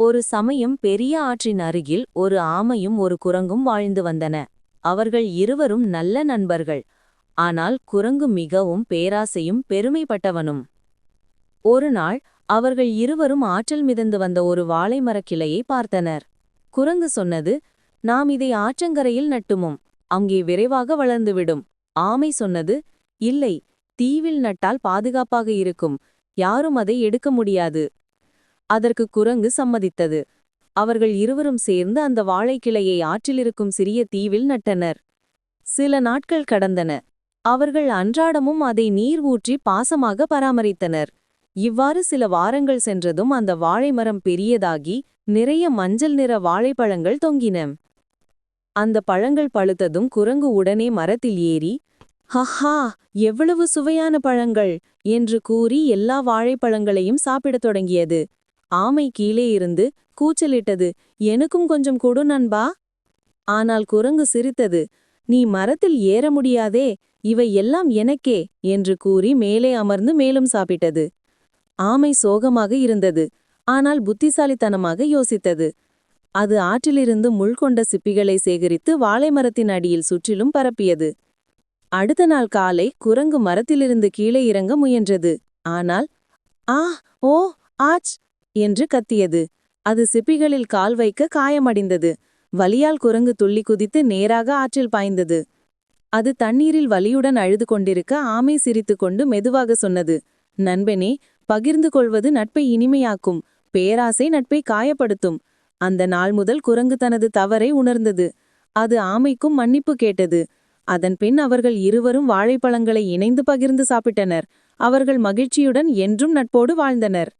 ஒரு சமயம் பெரிய ஆற்றின் அருகில் ஒரு ஆமையும் ஒரு குரங்கும் வாழ்ந்து வந்தன. அவர்கள் இருவரும் நல்ல நண்பர்கள். ஆனால் குரங்கு மிகவும் பேராசையும் பெருமைப்பட்டவனும். ஒரு நாள் அவர்கள் இருவரும் ஆற்றல் மிதந்து வந்த ஒரு வாழை மரக்கிளையை பார்த்தனர். குரங்கு சொன்னது நாம் இதை ஆற்றங்கரையில் நட்டுமோம். அங்கே விரைவாக வளர்ந்துவிடும் ஆமை சொன்னது இல்லை தீவில் நட்டால் பாதுகாப்பாக இருக்கும். யாரும் அதை எடுக்க முடியாது. அதற்கு குரங்கு சம்மதித்தது. அவர்கள் இருவரும் சேர்ந்து அந்த வாழைக்கிளையை ஆற்றிலிருக்கும் சிறிய தீவில் நட்டனர். சில நாட்கள் கடந்தன. அவர்கள் அன்றாடமும் அதை நீர் ஊற்றி பாசமாக பராமரித்தனர். இவ்வாறு சில வாரங்கள் சென்றதும் அந்த வாழைமரம் பெரியதாகி நிறைய மஞ்சள் நிற வாழைப்பழங்கள் தொங்கின. அந்த பழங்கள் பழுத்ததும் குரங்கு உடனே மரத்தில் ஏறி ஹஹா எவ்வளவு சுவையான பழங்கள்! என்று கூறி எல்லா வாழைப்பழங்களையும் சாப்பிடத் தொடங்கியது. ஆமை கீழே இருந்து கூச்சலிட்டது எனக்கும் கொஞ்சம் கொடு நண்பா. ஆனால் குரங்கு சிரித்தது நீ மரத்தில் ஏற முடியாதே இவை எல்லாம் எனக்கே என்று கூறி மேலே அமர்ந்து மேலும் சாப்பிட்டது. ஆமை சோகமாக இருந்தது ஆனால் புத்திசாலித்தனமாக யோசித்தது. அது ஆற்றிலிருந்து முள் கொண்ட சிப்பிகளை சேகரித்து வாழை மரத்தின் அடியில் சுற்றிலும் பரப்பியது. அடுத்த நாள் காலை குரங்கு மரத்திலிருந்து கீழே இறங்க முயன்றது. ஆனால் ஆ ஓ ஆச் என்று கத்தியது. அது சிப்பிகளில் கால் வைக்க காயமடைந்தது. வலியால் குரங்கு துள்ளி குதித்து நேராக ஆற்றில் பாய்ந்தது. அது தண்ணீரில் வலியுடன் அழுது கொண்டிருக்க ஆமை சிரித்துக்கொண்டு மெதுவாக சொன்னது. நண்பனே பகிர்ந்து கொள்வது நட்பை இனிமையாக்கும் பேராசை நட்பை காயப்படுத்தும். அந்த நாள் முதல் குரங்கு தனது தவறை உணர்ந்தது. அது ஆமைக்கும் மன்னிப்பு கேட்டது. அதன்பின் அவர்கள் இருவரும் வாழைப்பழங்களை இணைந்து பகிர்ந்து சாப்பிட்டனர். அவர்கள் மகிழ்ச்சியுடன் என்றும் நட்போடு வாழ்ந்தனர்.